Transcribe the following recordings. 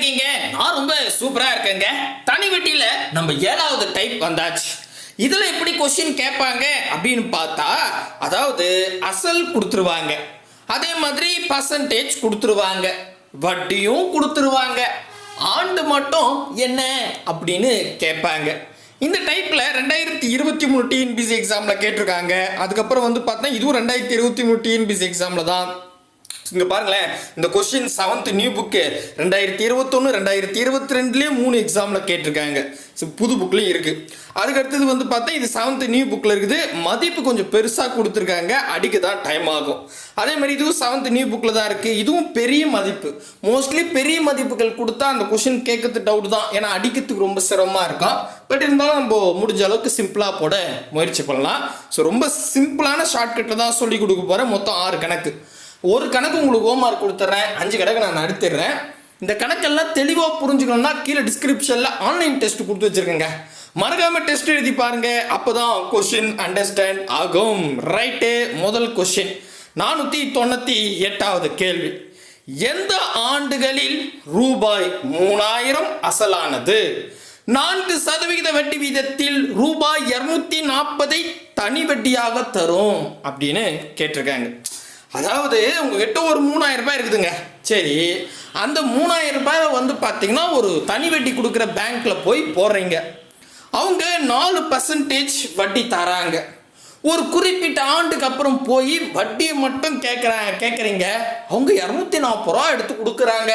இருக்கீங்க. நான் ரொம்ப சூப்பரா இருக்கேங்க. தனி வெட்டியில நம்ம ஏழாவது டைப் வந்தாச்சு. இதுல எப்படி கொஸ்டின் கேட்பாங்க அப்படின்னு பார்த்தா அதாவது அசல் கொடுத்துருவாங்க. அதே மாதிரி பர்சன்டேஜ் கொடுத்துருவாங்க. வட்டியும் கொடுத்துருவாங்க. ஆண்டு மட்டும் என்ன அப்படின்னு கேட்பாங்க. இந்த டைப்ல ரெண்டாயிரத்தி இருபத்தி மூணு டிஎன்பிசி எக்ஸாம்ல கேட்டிருக்காங்க. அதுக்கப்புறம் வந்து பார்த்தா இதுவும் ரெண்டாயிரத்தி இருபத்தி மூணு டிஎன்பிசி எக்ஸாம்ல தான். இங்க பாருங்களேன். இந்த கொஸ்டின் செவன்த் நியூ புக்கு ரெண்டாயிரத்தி இருபத்தொன்று ரெண்டாயிரத்தி இருபத்தி ரெண்டுலேயே மூணு எக்ஸாமில் கேட்டிருக்காங்க. ஸோ புது புக்லேயும் இருக்குது அதுக்கு அடுத்தது வந்து பார்த்தா இது செவன்த் நியூ புக்கில் இருக்குது. மதிப்பு கொஞ்சம் பெருசாக கொடுத்துருக்காங்க. அடிக்க தான் டைம் ஆகும். அதே மாதிரி இதுவும் செவன்த் நியூ புக்கில் தான் இருக்குது இதுவும் பெரிய மதிப்பு. மோஸ்ட்லி பெரிய மதிப்புகள் கொடுத்தா அந்த கொஸ்டின் கேட்கறது டவுட் தான். ஏன்னா அடிக்கிறதுக்கு ரொம்ப சிரமமாக இருக்கும் பட் இருந்தாலும் நம்ம முடிஞ்ச அளவுக்கு சிம்பிளாக போட முயற்சி பண்ணலாம். ஸோ ரொம்ப சிம்பிளான ஷார்ட்கட்டில் தான் சொல்லி கொடுக்க போகிறேன் மொத்தம் ஆறு கணக்கு. ஒரு கணக்கு உங்களுக்கு ஹோம்ஒர்க் கொடுத்துட்றேன் அஞ்சு கணக்கு நான் நடத்திடுறேன். இந்த கணக்கெல்லாம் தெளிவாக புரிஞ்சுக்கணும்னா கீழே டிஸ்கிரிப்ஷனில் ஆன்லைன் டெஸ்ட் கொடுத்து வச்சிருக்கேங்க. மறக்காமல் டெஸ்ட் எழுதி பாருங்கள் அப்போ தான் கொஸ்டின் அண்டர்ஸ்டாண்ட் ஆகும் ரைட்டு முதல் கொஸ்டின் நானூற்றி தொண்ணூற்றி எட்டாவது கேள்வி. எந்த ஆண்டுகளில் ரூபாய் மூணாயிரம் அசலானது? நான்கு சதவிகித வட்டி வீதத்தில் ரூபாய் இரநூத்தி நாற்பதை தனி வட்டியாக தரும் அப்படின்னு கேட்டிருக்காங்க. அதாவது உங்ககிட்ட ஒரு மூணாயிரம் ரூபாய் இருக்குதுங்க. சரி அந்த மூணாயிரம் ரூபாய் வந்து பார்த்தீங்கன்னா ஒரு தனி வட்டி கொடுக்குற பேங்க்ல போய் போடுறீங்க. அவங்க நாலு பர்சன்டேஜ் வட்டி தராங்க. ஒரு குறிப்பிட்ட ஆண்டுக்கு அப்புறம் போய் வட்டியை மட்டும் கேட்குறாங்க கேட்குறீங்க அவங்க இரநூத்தி நாற்பது ரூபா எடுத்து கொடுக்குறாங்க.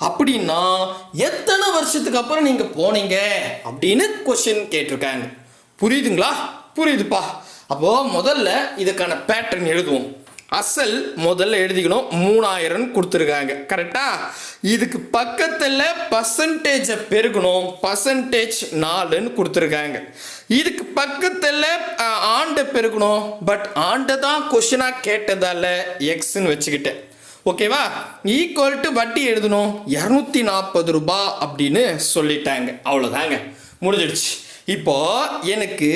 அப்படின்னா எத்தனை வருஷத்துக்கு அப்புறம் நீங்கள் போனீங்க? அப்படின்னு கொஸ்டின் கேட்டிருக்காங்க. புரியுதுங்களா? புரியுதுப்பா. அப்போது முதல்ல இதுக்கான பேட்டர்ன் எழுதுவோம். அசல் முதல்ல எழுதிக்கணும் மூணாயிரம் கொடுத்துருக்காங்க. கரெக்டா? இதுக்கு பக்கத்தில் பர்சன்டேஜை பெருக்கணும். பர்சன்டேஜ் நாலுன்னு கொடுத்துருக்காங்க. இதுக்கு பக்கத்தில் ஆண்டை பெருக்கணும். பட் ஆண்டை தான் கொஷினாக கேட்டதால எக்ஸ்ன்னு வச்சுக்கிட்டேன். ஓகேவா ஈக்குவல் டு வட்டி எழுதணும். இரநூத்தி நாற்பது ரூபாய் அப்படின்னு சொல்லிட்டாங்க. அவ்வளோதாங்க முடிஞ்சிடுச்சு. இப்போ எனக்கு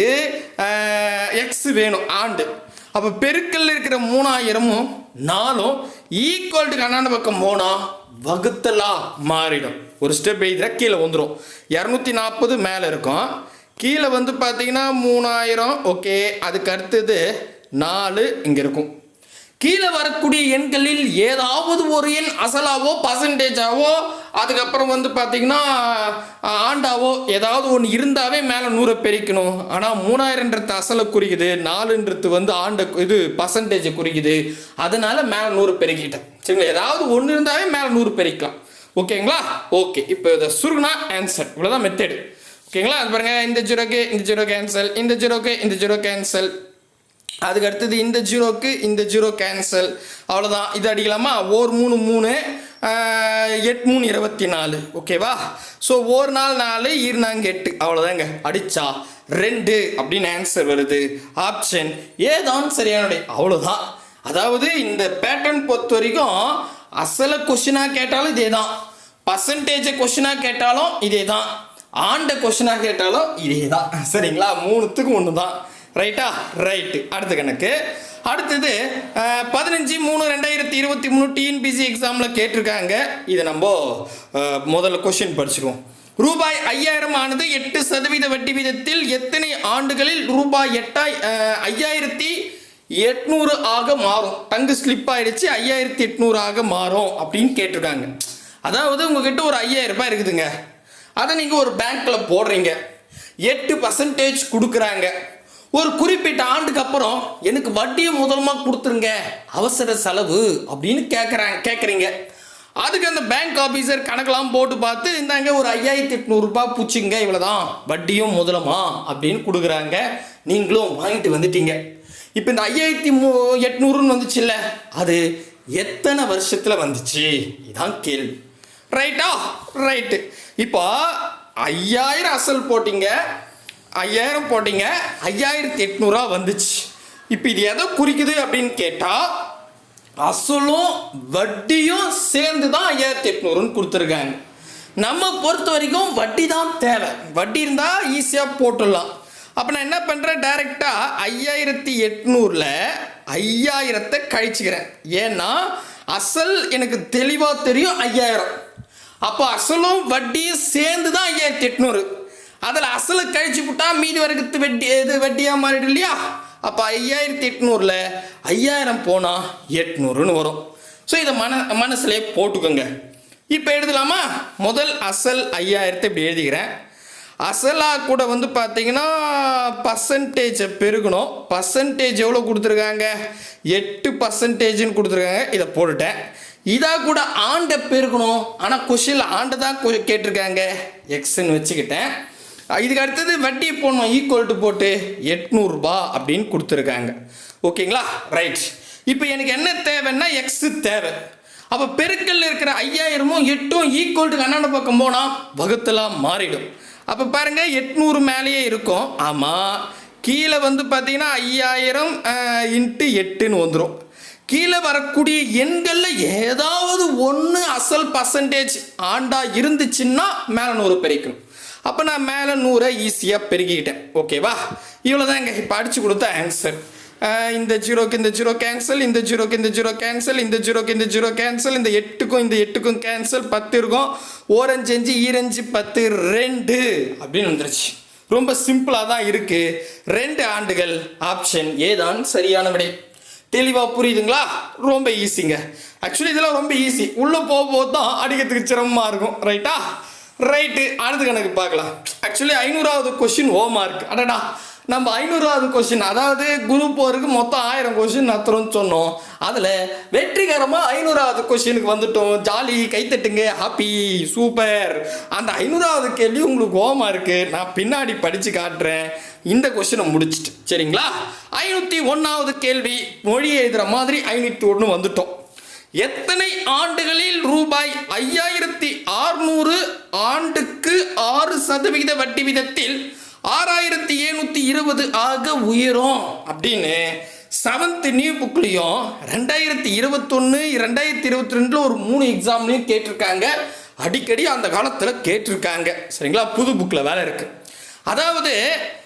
எக்ஸ் வேணும். ஆண்டு. அப்போ பெருக்கல்ல இருக்கிற மூணாயிரமும் நாலும் ஈக்குவல் டு கண்ணாண்ட பக்கம் போனால் வகுத்தலாக மாறிடும். ஒரு ஸ்டெப் எழுதுற கீழே வந்துடும் இரநூத்தி நாற்பது மேலே இருக்கும். கீழே வந்து பார்த்தீங்கன்னா மூணாயிரம். ஓகே அதுக்கு அடுத்தது நாலு இங்கே இருக்கும். கீழே வரக்கூடிய எண்களில் ஏதாவது ஒரு எண் அசலாவோ பர்சன்டேஜாவோ அதுக்கப்புறம் வந்து பார்த்தீங்கன்னா ஆண்டாவோ ஏதாவது ஒன்று இருந்தாவே மேலே நூறை பெருக்கணும். ஆனால் மூணாயிரன்றது அசலை குறிக்குது நாலுன்றது வந்து ஆண்டை இது பர்சன்டேஜை குறிக்குது. அதனால மேலே நூறு பெருக்கிட்டேன். சரிங்களா? ஏதாவது ஒன்று இருந்தாவே மேலே நூறு பெருக்கலாம். ஓகேங்களா? ஓகே. இப்போ இதை சுருகுனா ஆன்சர் இவ்வளோதான் மெத்தேடு ஓகேங்களா? அது பாருங்கள் இந்த ஜீரோக்கு இந்த ஜீரோ கேன்சல் இந்த ஜீரோக்கு இந்த ஜீரோ கேன்சல் அதுக்கு அடுத்தது இந்த ஜீரோக்கு இந்த ஜீரோ கேன்சல் அவ்வளோதான் இது அடிக்கலாமா? ஓர் மூணு மூணு எட் எட்டு மூணு இருபத்தி நாலு. ஓகேவா ஸோ ஒரு நாள் நாலு இருநாங்க எட்டு. அவ்வளோதாங்க அடிச்சா ரெண்டு அப்படின்னு ஆன்சர் வருது. ஆப்ஷன் ஏதான் சரியானுடைய அவ்வளோதான் அதாவது இந்த பேட்டர்ன் பொறுத்த வரைக்கும் அசல கொஷினாக கேட்டாலும் இதே தான் பர்சன்டேஜை கொஷினாக கேட்டாலும் இதே தான் ஆண்ட கொஷினாக கேட்டாலும் இதே தான் சரிங்களா? மூணுத்துக்கும் ஒன்று தான் ரைட்டா ரைட்டு அடுத்த கணக்கு. அடுத்தது பதினஞ்சு மூணு ரெண்டாயிரத்தி இருபத்தி மூணு டிஎன்பிசி எக்ஸாமில் கேட்டிருக்காங்க. இதை நம்ம முதல்ல கொஷின் படிச்சிருவோம். ரூபாய் ஐயாயிரம் ஆனது எட்டு சதவீத வட்டி வீதத்தில் எத்தனை ஆண்டுகளில் ரூபாய் எட்டாய் ஐயாயிரத்தி எட்நூறு ஆக மாறும்? டங்கு ஸ்லிப் ஆயிடுச்சு ஐயாயிரத்தி எட்நூறு ஆக மாறும் அப்படின்னு கேட்டிருக்காங்க. அதாவது உங்ககிட்ட ஒரு ஐயாயிரம் ரூபாய் இருக்குதுங்க. அதை நீங்கள் ஒரு பேங்க்கில் போடுறீங்க. எட்டு பர்சன்டேஜ் கொடுக்குறாங்க. ஒரு குறிப்பிட்ட ஆண்டுக்கு அப்புறம் எனக்கு வட்டியை முதலமாக கொடுத்துருங்க. அவசர செலவு அப்படின்னு கேட்குறாங்க கேட்குறீங்க அதுக்கு அந்த பேங்க் ஆஃபீஸர் கணக்கெல்லாம் போட்டு பார்த்து இந்தாங்க ஒரு ஐயாயிரத்தி எட்நூறுபா பூச்சிங்க இவ்வளோதான் வட்டியும் முதலமா அப்படின்னு கொடுக்குறாங்க. நீங்களும் வாங்கிட்டு வந்துட்டீங்க. இப்போ இந்த ஐயாயிரத்தி மூ எட்நூறுன்னு வந்துச்சுல்ல அது எத்தனை வருஷத்தில் வந்துச்சு? இதான் கேள்வி. ரைட்டா ரைட்டு இப்போ ஐயாயிரம் அசல் போட்டீங்க. ஐயாயிரம் போட்டீங்க ஐயாயிரத்தி எட்நூறுரூவா வந்துச்சு. இப்போ இது எதை குறிக்குது அப்படின்னு கேட்டால் அசலும் வட்டியும் சேர்ந்து தான் ஐயாயிரத்தி எட்நூறுன்னு கொடுத்துருக்காங்க. நம்ம பொறுத்த வரைக்கும் வட்டி தான் தேவை. வட்டி இருந்தால் ஈஸியாக போட்டுடலாம். அப்போ நான் என்ன பண்ணுறேன் டைரெக்டாக ஐயாயிரத்தி எட்நூறில் ஐயாயிரத்தை கழிச்சுக்கிறேன். ஏன்னா அசல் எனக்கு தெளிவாக தெரியும் ஐயாயிரம். அப்போ அசலும் வட்டியும் சேர்ந்து தான் ஐயாயிரத்தி எட்நூறு. அதில் அசலை கழிச்சு விட்டா மீதி வரைக்கும் வட்டி இது வட்டியாக மாறிடும் இல்லையா? அப்போ ஐயாயிரத்தி எட்நூறில் ஐயாயிரம் போனால் எட்நூறுன்னு வரும். ஸோ இதை மன மனசுலே போட்டுக்கோங்க. இப்போ எழுதலாமா? முதல் அசல் ஐயாயிரத்தை இப்படி எழுதிக்கிறேன். அசலாக கூட வந்து பார்த்தீங்கன்னா பர்சன்டேஜை பெருகணும். பர்சன்டேஜ் எவ்வளோ கொடுத்துருக்காங்க? எட்டு பர்சன்டேஜ்னு கொடுத்துருக்காங்க. இதை போட்டுட்டேன். இதாக கூட ஆண்டை பெருக்கணும் ஆனால் கொஷினில் ஆண்டை தான் கொ- கேட்டிருக்காங்க. எக்ஸ்ன்னு வச்சுக்கிட்டேன். இதுக்கு அடுத்தது வட்டி போடணும் ஈக்குவல் டு போட்டு எட்நூறுபா அப்படின்னு கொடுத்துருக்காங்க. ஓகேங்களா? ரைட் இப்போ எனக்கு என்ன தேவைன்னா எக்ஸு தேவை. அப்போ பெருக்கல்ல இருக்கிற ஐயாயிரமும் எட்டும் ஈக்குவல் டு பக்கம் போனால் வகுத்தலாம் மாறிடும். அப்போ பாருங்கள் எட்நூறு மேலேயே இருக்கும். ஆமாம் கீழே வந்து பார்த்தீங்கன்னா ஐயாயிரம் இன்ட்டு எட்டுன்னு வந்துடும் கீழே வரக்கூடிய எண்களில் ஏதாவது ஒன்று அசல் பர்சன்டேஜ் ஆண்டா இருந்துச்சுன்னா மேலே நூறு பெருக்கணும். அப்போ நான் மேலே நூறை ஈஸியாக பெருக்கிக்கிட்டேன். ஓகேவா இவ்வளோ தான் எங்கள் இப்போ அடிச்சு கொடுத்த ஆன்சர் இந்த ஜீரோக்கு இந்த ஜீரோ கேன்சல் இந்த ஜீரோக்கு இந்த ஜீரோ கேன்சல் இந்த ஜீரோக்கு இந்த ஜீரோ கேன்சல் இந்த எட்டுக்கும் இந்த எட்டுக்கும் கேன்சல் பத்து இருக்கும். ஓரஞ்சு அஞ்சு ஈரஞ்சு பத்து ரெண்டு அப்படின்னு வந்துருச்சு. ரொம்ப சிம்பிளாக தான் இருக்குது ரெண்டு ஆண்டுகள் ஆப்ஷன் ஏதான் சரியான விடை தெளிவாக புரியுதுங்களா? ரொம்ப ஈஸிங்க ஆக்சுவலி இதெல்லாம் ரொம்ப ஈஸி உள்ளே போகும்போது தான் அடிக்கிறதுக்கு சிரமமாக இருக்கும். ரைட்டா ரைட்டு அடுத்த கணக்கு பார்க்கலாம். ஆக்சுவலி ஐநூறாவது கொஷின் ஓ மார்க் அடடா நம்ம ஐநூறாவது கொஷின் அதாவது குரூப் போருக்கு மொத்தம் ஆயிரம் கொஷின் நடத்துகிறோம்னு சொன்னோம். அதில் வெற்றிகரமாக ஐநூறாவது கொஷினுக்கு வந்துட்டோம். ஜாலி கைத்தட்டுங்க ஹாப்பி சூப்பர் அந்த ஐநூறாவது கேள்வி உங்களுக்கு ஓமா இருக்கு நான் பின்னாடி படித்து காட்டுறேன். இந்த கொஷினை முடிச்சிட்டு சரிங்களா? ஐநூற்றி ஒன்றாவது கேள்வி மொழி எழுதுகிற மாதிரி ஐநூற்றி ஒன்று வந்துட்டோம். எத்தனை ஆண்டுகளில் ரூபாய் ஐயாயிரத்தி ஆறுநூறு ஆண்டுக்கு ஆறு சதவிகித வட்டி விதத்தில் ஆறாயிரத்தி எழுநூத்தி இருபது ஆக உயரும்? அப்படின்னு செவன்த் நியூ புக்லேயும் ரெண்டாயிரத்தி இருபத்தொன்று ரெண்டாயிரத்தி இருபத்தி ரெண்டில் ஒரு மூணு எக்ஸாம்லையும் கேட்டிருக்காங்க. அடிக்கடி அந்த காலத்தில் கேட்டிருக்காங்க. சரிங்களா? புது புக்கில் வேலை இருக்கு. அதாவது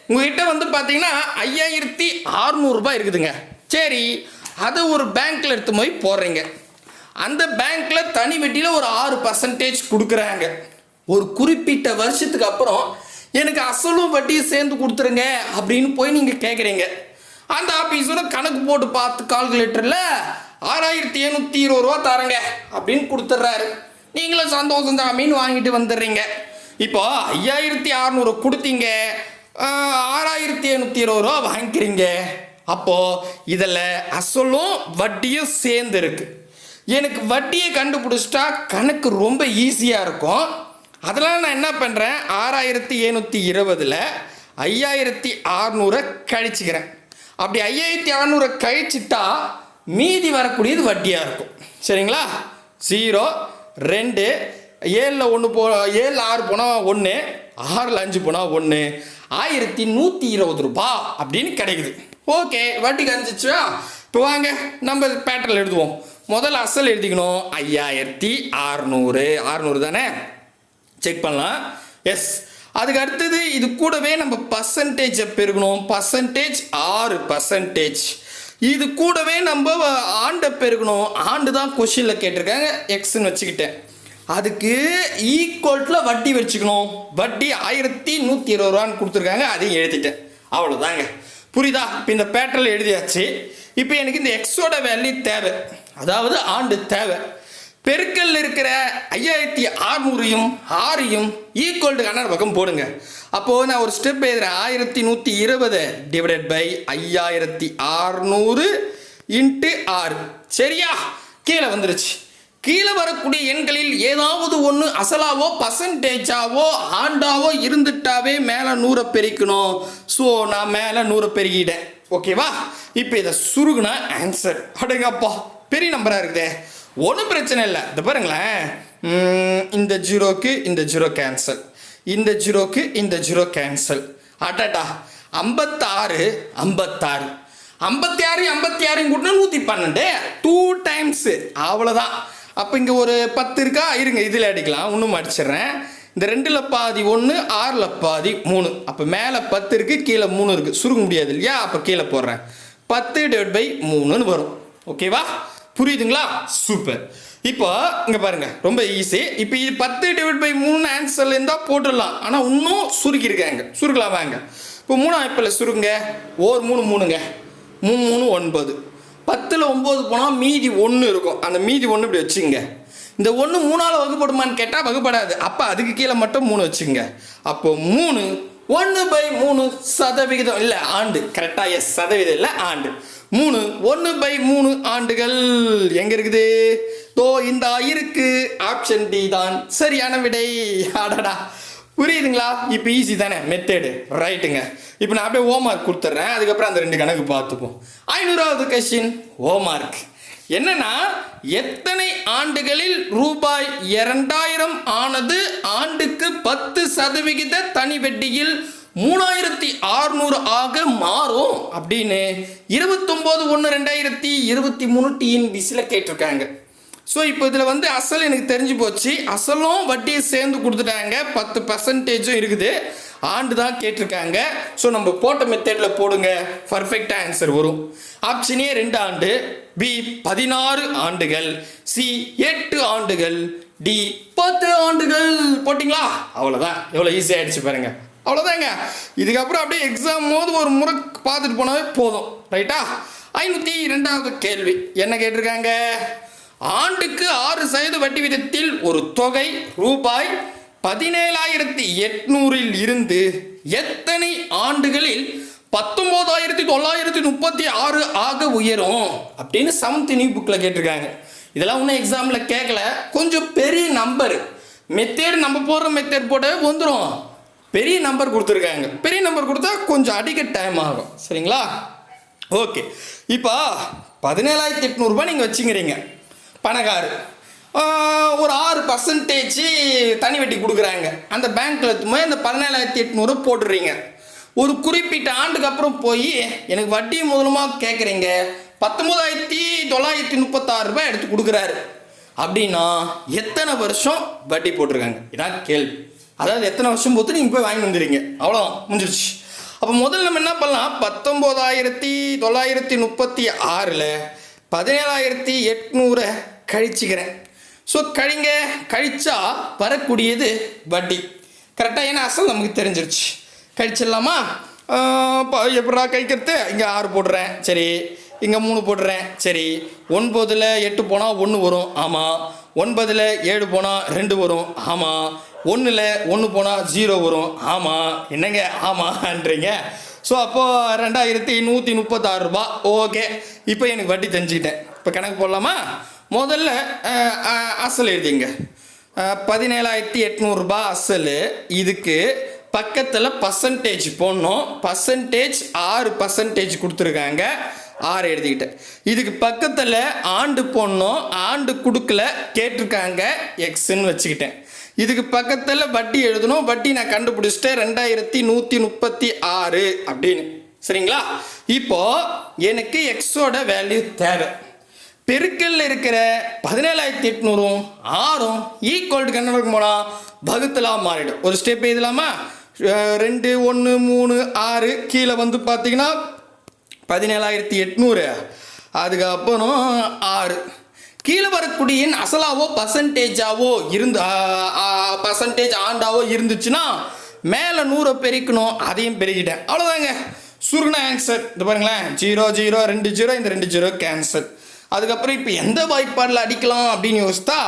உங்ககிட்ட வந்து பார்த்தீங்கன்னா ஐயாயிரத்தி அறுநூறுபா இருக்குதுங்க. சரி அதை ஒரு பேங்க்கில் எடுத்து போய் போடுறீங்க. அந்த பேங்க்ல தனி வட்டியில் ஒரு ஆறு பர்சன்டேஜ் கொடுக்குறாங்க. ஒரு குறிப்பிட்ட வருஷத்துக்கு அப்புறம் எனக்கு அசலும் வட்டியும் சேர்ந்து கொடுத்துருங்க அப்படின்னு போய் நீங்கள் கேட்குறீங்க அந்த ஆஃபீஸோட கணக்கு போட்டு பார்த்து கால்குலேட்டரில் ஆறாயிரத்தி எழுநூற்றி இருபது ரூபா தரேங்க அப்படின்னு கொடுத்துட்றாரு. நீங்களும் சந்தோஷம் தாமின்னு வாங்கிட்டு வந்துடுறீங்க. இப்போ ஐயாயிரத்தி அறநூறு கொடுத்தீங்க. ஆறாயிரத்தி எழுநூற்றி இருபது ரூபா வாங்கிக்கிறீங்க. அப்போது இதில் அசலும் வட்டியும் சேர்ந்து இருக்கு. எனக்கு வட்டியை கண்டுபிடிச்சிட்டா கணக்கு ரொம்ப ஈஸியாக இருக்கும். அதெல்லாம் நான் என்ன பண்ணுறேன் ஆறாயிரத்தி எழுநூற்றி இருபதில் ஐயாயிரத்தி அறநூறை கழிச்சுக்கிறேன். அப்படி ஐயாயிரத்தி அறநூறை கழிச்சிட்டா மீதி வரக்கூடியது வட்டியாக இருக்கும். சரிங்களா? ஜீரோ ரெண்டு ஏழில் ஒன்று போ ஏழில் ஆறு போனால் ஒன்று ஆறில் அஞ்சு போனால் ஒன்று ஆயிரத்தி நூற்றி இருபது ரூபா அப்படின்னு கிடைக்குது. ஓகே வட்டி கஞ்சிச்சா இப்போ வாங்க நம்ம பேட்டர்ல எழுதுவோம். முதல்ல அசல் எழுதிக்கணும். ஐயாயிரத்தி அறநூறு. அறநூறு தானே? செக் பண்ணலாம். எஸ் அதுக்கு அடுத்தது இது கூடவே நம்ம பர்சன்டேஜை பெருகணும் பர்சன்டேஜ் ஆறு பர்சன்டேஜ் இது கூடவே நம்ம ஆண்டை பெருகணும் ஆண்டு தான் கொஷினில் கேட்டிருக்காங்க. எக்ஸ்ன்னு வச்சுக்கிட்டேன். அதுக்கு ஈக்குவல்ட்டில் வட்டி வச்சுக்கணும். வட்டி ஆயிரத்தி நூற்றி இருபது ரூபான்னு கொடுத்துருக்காங்க. அதையும் எழுதிட்டேன். அவ்வளோதாங்க புரியுதா? இப்போ இந்த பேட்டர்ல எழுதியாச்சு. இப்போ எனக்கு இந்த எக்ஸோட வேல்யூ தேவை. அதாவது ஆண்டு தேவை. பெருக்கல்ல இருக்கிற ஐயாயிரத்தி அறுநூறையும் ஆறையும் ஈக்குவல் டு கண்ணாடி பக்கம் போடுங்க. அப்போது நான் ஒரு ஸ்டெப் எழுதுகிறேன் ஆயிரத்தி நூற்றி இருபது டிவைடட் பை ஐயாயிரத்தி அறுநூறு இன்ட்டு ஆறு. சரியா? கீழே வந்துருச்சு. கீழே வரக்கூடிய எண்களில் ஏதாவது ஒன்று அசலாவோ பர்சன்டேஜாவோ ஆண்டாவோ இருந்துட்டாவே மேலே நூறை பெருக்கணும். ஸோ நான் மேலே நூறை பெருகிட்டேன். ஓகேவா இப்போ இதை சுருகுனா ஆன்சர் அடங்கப்பா. பெரிய நம்பராக இருக்குதே. ஒன்றும் பிரச்சனை இல்லை. இந்த பாருங்களேன். இந்த ஜீரோக்கு இந்த ஜீரோ கேன்சல் இந்த ஜீரோக்கு இந்த ஜீரோ கேன்சல் அடடா. ஐம்பத்தாறு ஐம்பத்தாறு. ஐம்பத்தி ஆறு ஐம்பத்தி ஆறையும் கூட்டினா நூற்றி பன்னெண்டு. டூ டைம்ஸு அவ்வளோதான் அப்போ இங்கே ஒரு பத்து இருக்கா? இருங்க இதில் அடிக்கலாம். இன்னும் அடிச்சிடுறேன். இந்த ரெண்டில் பாதி ஒன்று ஆறில் பாதி மூணு. அப்போ மேலே பத்து இருக்குது கீழே மூணு இருக்குது சுருங்க முடியாது இல்லையா? அப்போ கீழே போடுறேன். பத்து டிவைட் பை மூணுன்னு வரும். ஓகேவா புரியுதுங்களா? சூப்பர். இப்போ இங்கே பாருங்க. ரொம்ப ஈஸி இப்போ இது பத்து டிவைட் பை மூணு ஆன்சர்ல இருந்தால் போட்டுடலாம். ஆனால் இன்னும் சுருக்கியிருக்காங்க சுருக்கலாம் வாங்க. இப்போ மூணு அமைப்பில் சுருங்க ஓர் மூணு மூணுங்க. மூணு மூணு ஒன்பது. பத்தில் ஒம்பது போனால் மீதி ஒன்று இருக்கும். அந்த மீதி ஒன்று இப்படி வச்சுங்க இந்த ஒன்று மூணால் வகுப்படுமான்னு கேட்டால் வகுப்படாது. அப்போ அதுக்கு கீழே மட்டும் மூணு வச்சுங்க அப்போ மூணு ஒன்று பை மூணு சதவிகிதம். இல்லை ஆண்டு. கரெக்டாக எஸ் சதவீதம் இல்லை ஆண்டு. மூணு ஒன்று பை மூணு ஆண்டுகள். எங்க இருக்குது? தோ இந்த இருக்கு ஆப்ஷன் டி தான். சரியான விடை. அடடா. புரியுதுங்களா? இப்போ ஈஸி தானே? மெத்தேடு ரைட்டுங்க இப்போ நான் அப்படியே ஹோம்ஒர்க் கொடுத்துட்றேன். அதுக்கப்புறம் அந்த ரெண்டு கணக்கு பார்த்துப்போம். ஐநூறாவது கொஸ்டின் ஹோம்ஒர்க் என்னன்னா எத்தனை ஆண்டுகளில் ரூபாய் இரண்டாயிரம் ஆனது ஆண்டுக்கு பத்து சதவிகித தனி பெட்டியில் மூணாயிரத்தி ஆறுநூறு ஆக மாறும் அப்படின்னு இருபத்தொம்போது ஒன்று ரெண்டாயிரத்தி இருபத்தி மூணு டிஎன்பிசியில் கேட்டிருக்காங்க. ஸோ இப்போ இதில் வந்து அசல் எனக்கு தெரிஞ்சு போச்சு. அசலும் வட்டியை சேர்ந்து கொடுத்துட்டாங்க. பத்து பர்சன்டேஜும் இருக்குது. ஆண்டு தான் கேட்டிருக்காங்க. ஸோ நம்ம போட்ட மெத்தடில் போடுங்க. பர்ஃபெக்டாக ஆன்சர் வரும். ஆப்ஷனே ரெண்டு ஆண்டு. பி பதினாறு ஆண்டுகள். சி எட்டு ஆண்டுகள். டி பத்து ஆண்டுகள். போட்டிங்களா? அவ்வளோதான் எவ்வளோ ஈஸியாக ஆயிடுச்சு பாருங்கள் அவ்வளோதாங்க இதுக்கப்புறம் அப்படியே எக்ஸாம் போது ஒரு முறை பார்த்துட்டு போனாவே போதும். ரைட்டா ஐநூற்றி ரெண்டாவது கேள்வி. என்ன கேட்டிருக்காங்க? ஆண்டுக்கு ஆறு சதவீத வட்டி விதத்தில் ஒரு தொகை ரூபாய் பதினேழாயிரத்தி எட்நூறில் இருந்து எத்தனை ஆண்டுகளில் பத்தொம்போதாயிரத்தி தொள்ளாயிரத்தி முப்பத்தி ஆறு ஆக உயரும்? அப்படின்னு செவன்த் நியூ புக்கில் கேட்டிருக்காங்க. இதெல்லாம் ஒன்றும் எக்ஸாமில் கேட்கல கொஞ்சம் பெரிய நம்பர் மெத்தேடு நம்ம போடுற மெத்தேட் போட்டு வந்துடும் பெரிய நம்பர் கொடுத்துருக்காங்க. பெரிய நம்பர் கொடுத்தா கொஞ்சம் அடிக்க டைம் ஆகும். சரிங்களா? ஓகே இப்போ பதினேழாயிரத்தி எட்நூறுபா நீங்கள் வச்சுக்கிறீங்க. பணக்காரு. ஒரு ஆறு பர்சன்டேஜ் தனி வட்டி கொடுக்குறாங்க. அந்த பேங்க்கில் எடுத்துமே இந்த பதினேழாயிரத்தி எட்நூறு போட்டுடுறீங்க ஒரு குறிப்பிட்ட ஆண்டுக்கு அப்புறம் போய் எனக்கு வட்டி முதலமாக கேட்குறீங்க பத்தொம்போதாயிரத்தி தொள்ளாயிரத்தி முப்பத்தாறு ரூபாய் எடுத்து கொடுக்குறாரு. அப்படின்னா எத்தனை வருஷம் வட்டி போட்டிருக்காங்க? இதான் கேள்வி. அதாவது எத்தனை வருஷம் பொறுத்து நீங்கள் போய் வாங்கி வந்துடுறீங்க. அவ்வளோதான் முடிஞ்சிருச்சு. அப்போ முதல்ல நம்ம என்ன பண்ணலாம்? பத்தொம்போதாயிரத்தி தொள்ளாயிரத்தி முப்பத்தி ஆறில் பதினேழாயிரத்தி எட்நூறை கழிச்சுக்கிறேன். ஸோ கழிங்க கழிச்சா வரக்கூடியது வட்டி. கரெக்டாக ஏன்னா அசல் நமக்கு தெரிஞ்சிருச்சு. கழிச்சிடலாமா? இப்போ எப்படா கழிக்கிறது? இங்கே ஆறு போடுறேன். சரி. இங்கே மூணு போடுறேன். சரி. ஒன்பதில் எட்டு போனால் ஒன்று வரும். ஆமாம் ஒன்பதில் ஏழு போனால் ரெண்டு வரும். ஆமாம் ஒன்றில் ஒன்று போனால் ஜீரோ வரும். ஆமாம் என்னங்க? ஆமான்றீங்க. ஸோ அப்போது ரெண்டாயிரத்தி நூற்றி முப்பத்தாறு ரூபா ஓகே இப்போ எனக்கு வட்டி தெரிஞ்சுக்கிட்டேன் இப்போ கணக்கு போடலாமா? முதல்ல அசல் எழுதிங்க. பதினேழாயிரத்தி எட்நூறுபா அசல். இதுக்கு பக்கத்தில் பர்சன்டேஜ் போடணும். பர்சன்டேஜ் ஆறு பர்சன்டேஜ் கொடுத்துருக்காங்க. ஆறு எழுதிக்கிட்டேன். இதுக்கு பக்கத்தில் ஆண்டு போடணும். ஆண்டு கொடுக்கல கேட்டிருக்காங்க. எக்ஸ்ன்னு வச்சுக்கிட்டேன். இதுக்கு பக்கத்தில் வட்டி எழுதணும். வட்டி நான் கண்டுபிடிச்சிட்டேன். ரெண்டாயிரத்தி நூற்றி முப்பத்தி ஆறு அப்படின்னு. சரிங்களா? இப்போ எனக்கு எக்ஸோட வேல்யூ தேவை. பெருக்கல்ல இருக்கிற பதினேழாயிரத்தி எட்நூறும் ஆறும் ஈக்குவல் டு கண்ணனுக்கு போனால் வகுத்தலாக மாறிடும். ஒரு ஸ்டெப் எழுதலாமா? ரெண்டு ஒன்று மூணு ஆறு கீழே வந்து பார்த்தீங்கன்னா பதினேழாயிரத்தி எட்நூறு. அதுக்கப்புறம் ஆறு. கீழே வரக்கூடிய அசலாவோ பர்சன்டேஜாவோ இருந்து பர்சன்டேஜ் ஆண்டாவோ இருந்துச்சுன்னா மேலே நூறை பெருக்கணும் அதையும் பெருக்கிட்டேன். அவ்வளோதாங்க சுருகுன ஆன்சர் இது பாருங்களேன். ஜீரோ ஜீரோ ரெண்டு ஜீரோ இந்த ரெண்டு ஜீரோ கேன்சல் அதுக்கப்புறம் இப்போ எந்த வாய்ப்பாடில் அடிக்கலாம் அப்படின்னு யோசித்தா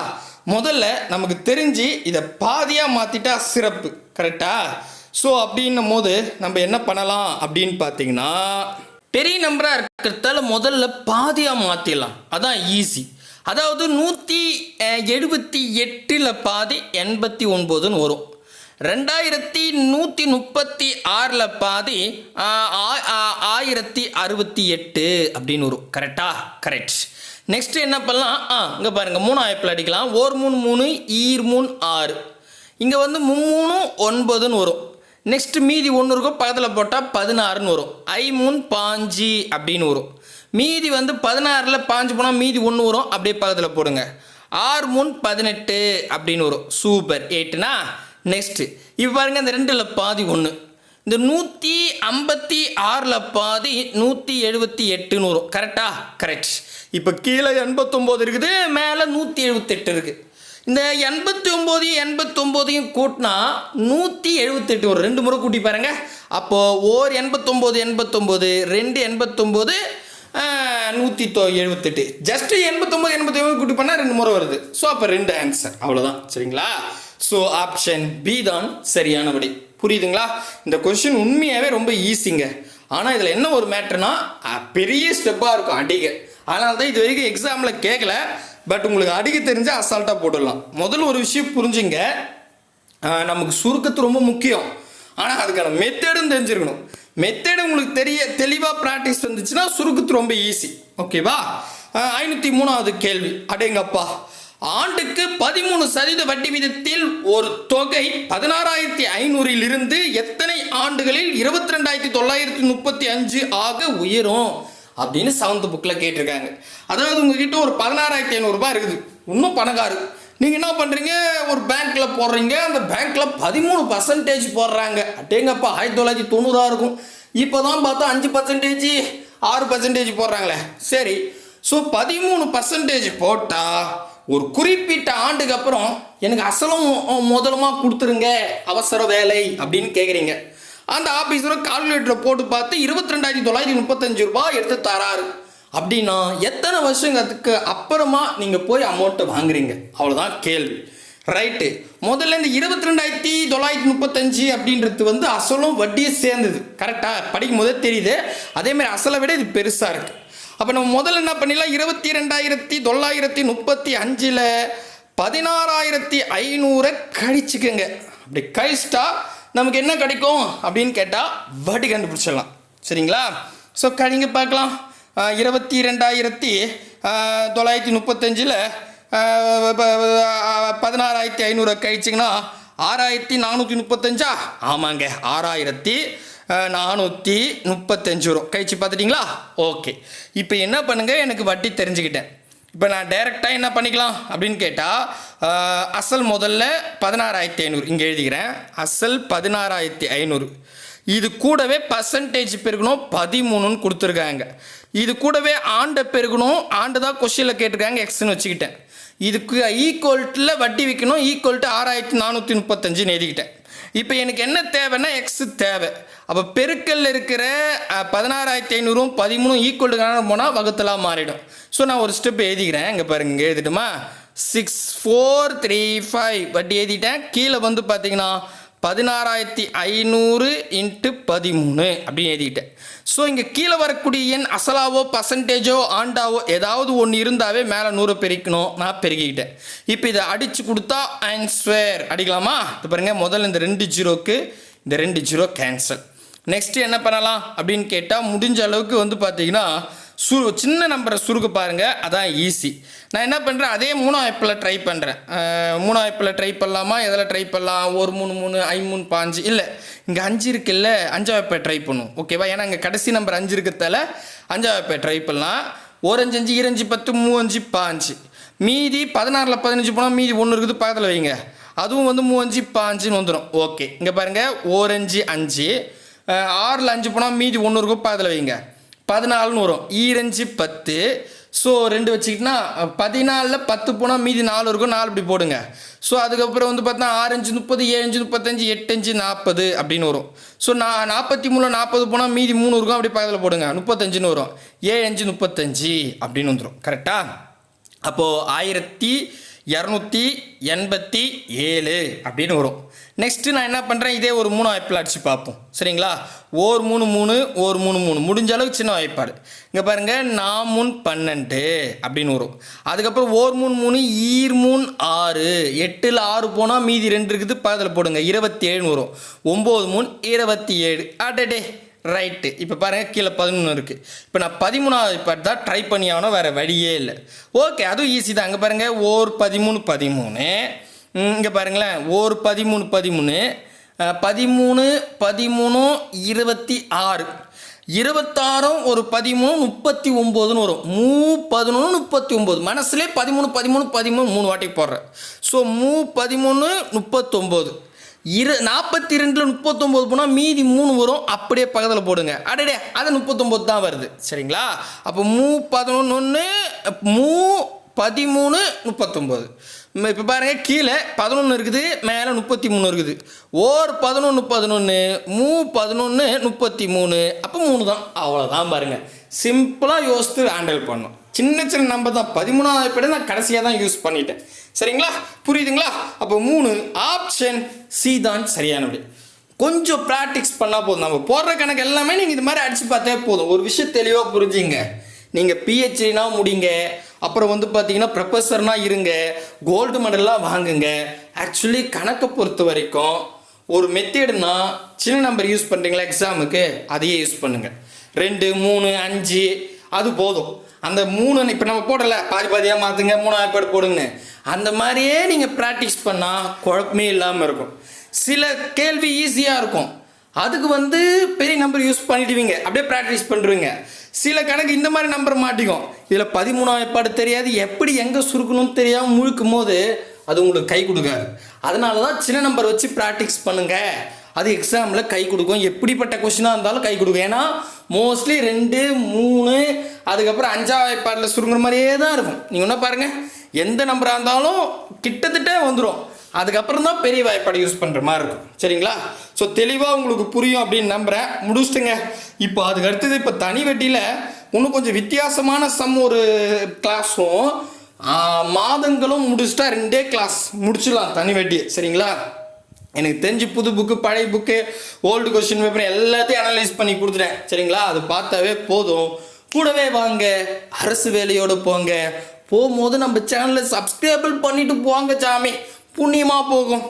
முதல்ல நமக்கு தெரிஞ்சு இதை பாதியாக மாற்றிட்டா சிறப்பு. கரெக்டா ஸோ அப்படின்னும் போது நம்ம என்ன பண்ணலாம் அப்படின்னு பார்த்தீங்கன்னா பெரிய நம்பராக இருக்கிறதால முதல்ல பாதியாக மாற்றிடலாம் அதான் ஈஸி அதாவது நூற்றி எழுபத்தி எட்டில் பாதி எண்பத்தி ஒன்பதுன்னு வரும். ரெண்டாயிரத்தி நூற்றி முப்பத்தி ஆறில் பாதி ஆ, ஆயிரத்தி அறுபத்தி எட்டு அப்படின்னு வரும். கரெக்டா கரெக்ட் நெக்ஸ்ட் என்ன பண்ணலாம்? ஆ இங்கே பாருங்கள் மூணு ஆயப்பில் அடிக்கலாம். ஓர் மூணு மூணு ஈர் மூணு ஆறு. இங்கே வந்து மும்மூணும் ஒன்பதுன்னு வரும். நெக்ஸ்ட் மீதி ஒன்று இருக்கும். பக்கத்தில் போட்டால் பதினாறுன்னு வரும். ஐ மூணு பாஞ்சு அப்படின்னு வரும். மீதி வந்து பதினாறில் பாஞ்சு போனால் மீதி ஒன்று வரும். அப்படியே பக்கத்தில் போடுங்க. ஆறு மூணு பதினெட்டு அப்படின்னு வரும். சூப்பர். எயிட்டுனா நெக்ஸ்ட்டு இப்போ பாருங்கள் இந்த ரெண்டில் பாதி ஒன்று இந்த நூற்றி ஐம்பத்தி ஆறில் பாதி நூற்றி எழுபத்தி எட்டுன்னு வரும். கரெக்டா கரெக்ட் இப்போ கீழே எண்பத்தொம்போது இருக்குது மேலே நூற்றி எழுபத்தெட்டு இருக்குது இந்த எண்பத்தி ஒம்போதையும் எண்பத்தொம்போதையும் கூட்டினா நூற்றி எழுபத்தெட்டு ஒரு ரெண்டு முறை கூட்டி பாருங்கள் அப்போது ஓர் எண்பத்தொம்போது எண்பத்தொம்போது ரெண்டு எண்பத்தொம்போது நூற்றி தொ எழுபத்தெட்டு ஜஸ்ட் எண்பத்தொம்போது எண்பத்தி ஒம்பது கூட்டி பண்ணால் ரெண்டு முறை வருது. ஸோ அப்போ ரெண்டு ஆன்சர் அவ்வளோதான் சரிங்களா? ஸோ ஆப்ஷன் பி தான் சரியான விடை புரியுதுங்களா? இந்த கொஷின் உண்மையாகவே ரொம்ப ஈஸிங்க ஆனால் இதில் என்ன ஒரு மேட்ருனா பெரிய ஸ்டெப்பாக இருக்கும் அடிக்க. அதனால தான் இது வரைக்கும் எக்ஸாமில் கேட்கல பட் உங்களுக்கு அடிக்க தெரிஞ்சால் அசால்ட்டாக போட்டுடலாம். முதல்ல ஒரு விஷயம் புரிஞ்சுங்க. நமக்கு சுருக்கத்து ரொம்ப முக்கியம். ஆனால் அதுக்கான மெத்தடும் தெரிஞ்சிருக்கணும். மெத்தேடு உங்களுக்கு தெரிய தெளிவாக ப்ராக்டிஸ் வந்துச்சுன்னா சுருக்கத்து ரொம்ப ஈஸி ஓகேவா ஐநூற்றி மூணாவது கேள்வி. அடேங்கப்பா. ஆண்டுக்கு பதிமூணு சதவீத வட்டி விதத்தில் ஒரு தொகை பதினாறாயிரத்தி ஐநூறில் இருந்து எத்தனை ஆண்டுகளில் இருபத்தி ரெண்டாயிரத்தி தொள்ளாயிரத்தி முப்பத்தி அஞ்சு ஆக உயரும்? அப்படின்னு செவன்த் புக்கில் கேட்டிருக்காங்க. அதாவது உங்ககிட்ட ஒரு பதினாறாயிரத்தி ஐநூறுரூபா இருக்குது. இன்னும் பணக்காரு நீங்கள் என்ன பண்ணுறீங்க ஒரு பேங்க்கில் போடுறீங்க. அந்த பேங்க்கில் பதிமூணு பர்சன்டேஜ் போடுறாங்க. அட்டேங்கப்பா ஆயிரத்தி தொள்ளாயிரத்தி தொண்ணூறாக இருக்கும். இப்போ தான் பார்த்தா அஞ்சு பர்சன்டேஜ் ஆறு பர்சன்டேஜ் போடுறாங்களே. சரி. ஸோ பதிமூணு பர்சன்டேஜ் போட்டால் ஒரு குறிப்பிட்ட ஆண்டுக்கு அப்புறம் எனக்கு அசலும் முதலமாக முதலுமா கொடுத்துருங்க. அவசர வேலை அப்படின்னு கேட்குறீங்க அந்த ஆஃபீஸரும் கால்குலேட்டரை போட்டு பார்த்து இருபத்தி ரெண்டாயிரத்தி தொள்ளாயிரத்தி முப்பத்தஞ்சு ரூபாய் எடுத்து தராரு. அப்படின்னா எத்தனை வருஷங்கிறதுக்கு அப்புறமா நீங்கள் போய் அமௌண்ட்டை வாங்குறீங்க? அவ்வளோதான் கேள்வி. ரைட்டு முதல்ல இந்த இருபத்தி ரெண்டாயிரத்தி தொள்ளாயிரத்தி முப்பத்தஞ்சு அப்படின்றது வந்து அசலும் வட்டியும் சேர்ந்தது. கரெக்டாக படிக்கும் போதே தெரியுது. அதேமாதிரி அசலை விட இது பெருசாக இருக்குது அப்போ நம்ம முதல்ல என்ன பண்ணிடலாம்? இருபத்தி ரெண்டாயிரத்தி தொள்ளாயிரத்தி முப்பத்தி அஞ்சில் பதினாறாயிரத்தி ஐநூறை கழிச்சுக்கோங்க. அப்படி கழிச்சிட்டா நமக்கு என்ன கிடைக்கும் அப்படின்னு கேட்டால் வட்டி கண்டுபிடிச்சிடலாம். சரிங்களா? ஸோ கழிங்க பார்க்கலாம். இருபத்தி ரெண்டாயிரத்தி தொள்ளாயிரத்தி முப்பத்தஞ்சில் பதினாறாயிரத்தி ஐநூறு கழிச்சிங்கன்னா ஆறாயிரத்தி நானூற்றி முப்பத்தஞ்சா? ஆமாங்க ஆறாயிரத்தி நானூற்றி முப்பத்தஞ்சு வரும். கழிச்சு பார்த்துட்டிங்களா? ஓகே. இப்போ என்ன பண்ணுங்கள் எனக்கு வட்டி தெரிஞ்சுக்கிட்டேன். இப்போ நான் டைரெக்டாக என்ன பண்ணிக்கலாம் அப்படின்னு கேட்டால் அசல் முதல்ல பதினாறாயிரத்தி ஐநூறு. இங்கே எழுதிக்கிறேன். அசல் பதினாறாயிரத்தி ஐநூறு. இது கூடவே பர்சன்டேஜ் பெருக்கணும் பதிமூணுன்னு கொடுத்துருக்காங்க. இது கூடவே ஆண்டை பெருகணும். ஆண்டு தான் கொஷினில் கேட்டிருக்காங்க எக்ஸ்னு வச்சுக்கிட்டேன். இதுக்கு ஈக்குவல்ட்டில் வட்டி விற்கணும் ஈக்குவல்ட்டு ஆறாயிரத்தி நானூற்றி முப்பத்தஞ்சுன்னு எழுதிக்கிட்டேன். இப்போ எனக்கு என்ன தேவைன்னா எக்ஸு தேவை. அப்போ பெருக்கல்ல இருக்கிற பதினாறாயிரத்தி ஐநூறும் பதிமூணும் ஈக்குவல்டுக்கான போனால் வகுத்தலாக மாறிடும். ஸோ நான் ஒரு ஸ்டெப் எழுதிக்கிறேன். இங்கே பாருங்க இங்கே எழுதிட்டுமா? சிக்ஸ் ஃபோர் த்ரீ ஃபைவ் வட்டி எழுதிட்டேன். கீழே வந்து பார்த்தீங்கன்னா பதினாறாயிரத்தி ஐநூறு இன்ட்டு பதிமூணு அப்படின்னு எழுதிக்கிட்டேன். ஸோ இங்கே கீழே வரக்கூடிய எண் அசலாவோ பர்சன்டேஜோ ஆண்டாவோ ஏதாவது ஒன்று இருந்தாவே மேலே நூறு பெருக்கணும். நான் பெருகிக்கிட்டேன். இப்போ இதை அடித்து கொடுத்தா ஆன்ஸ்வேர் அடிக்கலாமா? இது பாருங்கள் முதல்ல இந்த ரெண்டு ஜீரோக்கு இந்த ரெண்டு ஜீரோ கேன்சல் நெக்ஸ்ட்டு என்ன பண்ணலாம் அப்படின்னு கேட்டால் முடிஞ்ச அளவுக்கு வந்து பார்த்திங்கன்னா சு சின்ன நம்பரை சுருக்க பாருங்கள் அதான் ஈஸி நான் என்ன பண்ணுறேன் அதே மூணு ஆப்பில் ட்ரை பண்ணுறேன் மூணு ஆப்பில் ட்ரை பண்ணலாமா எதில் ட்ரை பண்ணலாம்? ஒரு மூணு மூணு ஐ மூணு பாஞ்சு இல்லை. இங்கே அஞ்சு இருக்குல்ல அஞ்சாம் ஆப்பை ட்ரை பண்ணும். ஓகேவா ஏன்னா இங்கே கடைசி நம்பர் அஞ்சு இருக்கிறதால அஞ்சா ஆப்பை ட்ரை பண்ணலாம். ஒரு அஞ்சு அஞ்சு இரஞ்சு பத்து மூவஞ்சு பாஞ்சு. மீதி பதினாறில் பதினஞ்சு போனால் மீதி ஒன்று இருக்குது பக்கத்தில் வைங்க. அதுவும் வந்து மூவஞ்சு பாஞ்சுன்னு வந்துடும் ஓகே இங்கே பாருங்கள் ஓரஞ்சு அஞ்சு ஆறில் அஞ்சு போனால் மீதி ஒன்று இருக்கும் பக்கத்தில் வைங்க. பதினாலுன்னு வரும். ஈரஞ்சு பத்து. ஸோ ரெண்டு வச்சுக்கிட்டனா பதினாலில் பத்து போனால் மீதி நாலு இருக்கும். நாலு இப்படி போடுங்க. ஸோ அதுக்கப்புறம் வந்து பார்த்தா ஆறஞ்சு முப்பது ஏழஞ்சு முப்பத்தஞ்சு எட்டஞ்சு நாற்பது அப்படின்னு வரும். ஸோ நான் நாற்பத்தி மூணு நாற்பது போனால் மீதி மூணு இருக்கும். அப்படி பக்கத்தில் போடுங்க. முப்பத்தஞ்சுன்னு வரும். ஏழஞ்சு முப்பத்தஞ்சு அப்படின்னு வந்துடும் கரெக்டாக அப்போது ஆயிரத்தி இரநூத்தி எண்பத்தி ஏழு அப்படின்னு வரும். நெக்ஸ்ட்டு நான் என்ன பண்ணுறேன் இதே ஒரு மூணு வாய்ப்பில் அடித்து பார்ப்போம். சரிங்களா? ஓர் மூணு மூணு ஓர் மூணு மூணு. முடிஞ்ச அளவுக்கு சின்ன வாய்ப்பாடு இங்கே பாருங்கள் நான் மூணு பன்னெண்டு அப்படின்னு வரும். அதுக்கப்புறம் ஓர் மூணு மூணு ஈர் மூணு ஆறு. எட்டில் ஆறு போனால் மீதி ரெண்டு இருக்குது பதில் போடுங்க. இருபத்தி ஏழுன்னு வரும். ஒம்பது மூணு இருபத்தி ஏழு அடடே! ரைட்டு இப்போ பாருங்கள் கீழே பதினொன்று இருக்குது இப்போ நான் பதிமூணாவது வாய்ப்பாடு தான் ட்ரை பண்ணி ஆகணும் வேறு வழியே இல்லை. ஓகே அதுவும் ஈஸி தான். அங்கே பாருங்கள் ஓர் பதிமூணு பதிமூணு. இங்கே பாருங்களேன். ஒரு பதிமூணு பதிமூணு. பதிமூணு பதிமூணு இருபத்தி ஆறு. இருபத்தாறும் ஒரு பதிமூணு முப்பத்தி ஒம்போதுன்னு வரும். மூ பதினொன்று முப்பத்தி ஒம்பது. மனசுலேயே பதிமூணு பதிமூணு பதிமூணு மூணு வாட்டி போடுறேன். ஸோ மூ பதிமூணு முப்பத்தொம்போது. இரு நாற்பத்தி ரெண்டில் முப்பத்தொம்போது போனால் மீதி மூணு வரும். அப்படியே பக்கத்தில் போடுங்க. அடடே அது முப்பத்தொம்போது தான் வருது. சரிங்களா? அப்போ மூ பதினொன்று ஒன்று மூ பதிமூணு முப்பத்தொம்போது. இப்போ பாருங்க கீழே பதினொன்று இருக்குது மேலே முப்பத்தி மூணு இருக்குது. ஓர் பதினொன்று பதினொன்று மூ பதினொன்று முப்பத்தி மூணு அப்போ மூணு தான். அவ்வளோதான் பாருங்க. சிம்பிளாக யோசித்து ஹேண்டில் பண்ணும் சின்ன சின்ன நம்பர் தான். பதிமூணாவது படி நான் கடைசியாக தான் யூஸ் பண்ணிட்டேன். சரிங்களா? புரியுதுங்களா? அப்போ மூணு ஆப்ஷன் சி தான் சரியான கொஞ்சம் ப்ராக்டிக்ஸ் பண்ணால் போதும். நம்ம போடுற கணக்கு எல்லாமே நீங்கள் இது மாதிரி அடித்து பார்த்தே போதும். ஒரு விஷயம் தெளிவாக புரிஞ்சுங்க. நீங்கள் பிஹெச்டினா முடிங்க. அப்புறம் வந்து பார்த்தீங்கன்னா ப்ரொஃபஸர்னால் இருங்க கோல்டு மெடல்லாம் வாங்குங்க. ஆக்சுவலி கணக்கை பொறுத்த வரைக்கும் ஒரு மெத்தேடுனா சின்ன நம்பர் யூஸ் பண்ணுறீங்களா எக்ஸாமுக்கு அதையே யூஸ் பண்ணுங்கள் ரெண்டு மூணு அஞ்சு அது போதும். அந்த மூணு இப்போ நம்ம போடல பாதி பாதியாக மாற்றுங்க மூணு பேர் போடுங்க அந்த மாதிரியே நீங்கள் ப்ராக்டிஸ் பண்ணால் குழப்பமே இல்லாமல் இருக்கும். சில கேள்வி ஈஸியாக இருக்கும். அதுக்கு வந்து பெரிய நம்பர் யூஸ் பண்ணிடுவீங்க. அப்படியே ப்ராக்டிஸ் பண்ணுறீங்க சில கணக்கு இந்த மாதிரி நம்பர் மாட்டிக்கும். இதில் பதிமூணாம் ஏற்பாடு தெரியாது. எப்படி எங்கே சுருக்கணும்னு தெரியாமல் முழுக்கும் போது அது உங்களுக்கு கை கொடுக்காது. அதனால தான் சின்ன நம்பர் வச்சு ப்ராக்டிஸ் பண்ணுங்கள் அது எக்ஸாமில் கை கொடுக்கும். எப்படிப்பட்ட கொஷினாக இருந்தாலும் கை கொடுக்கும். ஏன்னா மோஸ்ட்லி ரெண்டு மூணு அதுக்கப்புறம் அஞ்சாவது ஏற்பாடில் சுருங்குற மாதிரியே தான் இருக்கும். நீங்கள் ஒன்றா பாருங்கள் எந்த நம்பராக இருந்தாலும் கிட்டத்தட்ட வந்துடும் அதுக்கப்புறம் தான் பெரிய வாய்ப்பாடு யூஸ் பண்ணுற மாதிரி இருக்கும். சரிங்களா? ஸோ தெளிவாக உங்களுக்கு புரியும் அப்படின்னு நம்புகிறேன் முடிச்சுட்டுங்க. இப்போ அதுக்கு அடுத்தது இப்போ தனி வெட்டியில் இன்னும் கொஞ்சம் வித்தியாசமான சம் ஒரு கிளாஸும் மாதங்களும் முடிச்சுட்டா ரெண்டே கிளாஸ் முடிச்சிடலாம் தனி வெட்டி சரிங்களா? எனக்கு தெரிஞ்சு புது புக்கு பழைய புக்கு ஓல்டு கொஸ்டின் பேப்பர் எல்லாத்தையும் அனலைஸ் பண்ணி கொடுத்துட்டேன். சரிங்களா? அது பார்த்தாவே போதும். கூடவே வாங்க. அரசு வேலையோடு போங்க. போகும்போது நம்ம சேனலை சப்ஸ்கிரைபிள் பண்ணிட்டு போங்க சாமி. புண்ணியமாக போகும்.